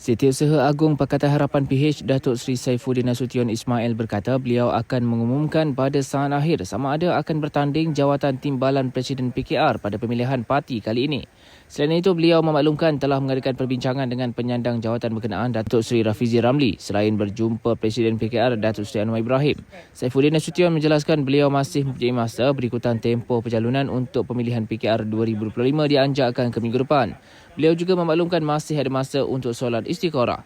Setiausaha Agung Pakatan Harapan PH Datuk Seri Saifuddin Nasution Ismail berkata beliau akan mengumumkan pada saat akhir sama ada akan bertanding jawatan timbalan Presiden PKR pada pemilihan parti kali ini. Selain itu, beliau memaklumkan telah mengadakan perbincangan dengan penyandang jawatan berkenaan Datuk Seri Rafizi Ramli selain berjumpa Presiden PKR Datuk Seri Anwar Ibrahim. Saifuddin Nasution menjelaskan beliau masih mempunyai masa berikutan tempoh perjalanan untuk pemilihan PKR 2025 dianjakkan ke minggu depan. Beliau juga memaklumkan masih ada masa untuk solat istikharah.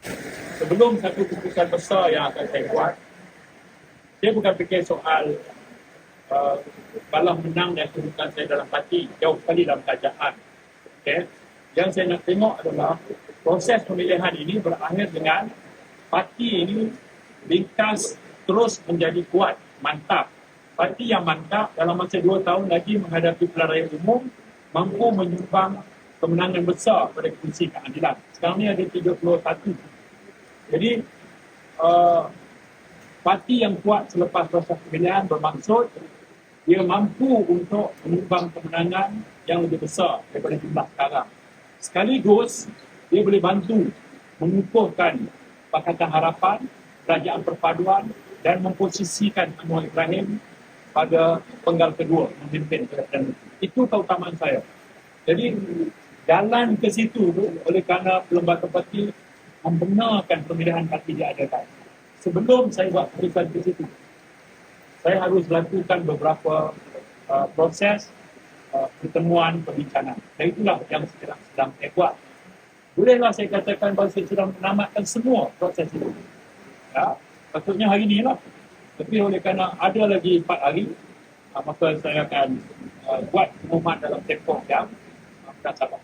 sebelum satu keputusan besar yang akan saya buat, saya bukan fikir soal uh, kalah menang dan kedudukan saya dalam parti jauh sekali dalam kerajaan. Okay? Yang saya nak tengok adalah proses pemilihan ini berakhir dengan parti ini ringkas terus menjadi kuat, mantap. Parti yang mantap dalam masa dua tahun lagi menghadapi pilihan raya umum mampu menyumbang kemenangan besar pada kursi keadilan. Sekarang ni ada 31. Jadi, uh, parti yang kuat selepas proses pemilihan bermaksud dia mampu untuk menyumbang kemenangan yang lebih besar daripada jumlah sekarang. Sekaligus, dia boleh bantu mengukuhkan Pakatan Harapan, Kerajaan Perpaduan dan memposisikan Anwar Ibrahim pada penggal kedua memimpin kerajaan. Itu keutamaan saya. Jadi jalan ke situ tu oleh kerana lembaga parti membenarkan pemilihan parti diadakan. Sebelum saya buat keputusan ke situ, saya harus lakukan beberapa uh, proses pertemuan perbincangan. Dan itulah yang sedang, sedang saya buat. Bolehlah saya katakan bahawa saya sedang menamatkan semua proses itu. Ya, patutnya hari ini lah. Tapi oleh kerana ada lagi empat hari, uh, maka saya akan uh, buat pengumuman dalam tempoh yang uh, sabar.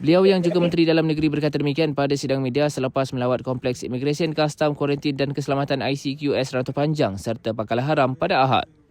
Beliau yang juga Menteri Dalam Negeri berkata demikian pada sidang media selepas melawat Kompleks Imigresen, Kastam, Kuarantin dan Keselamatan ICQS Ratu Panjang serta Pakalah Haram pada Ahad.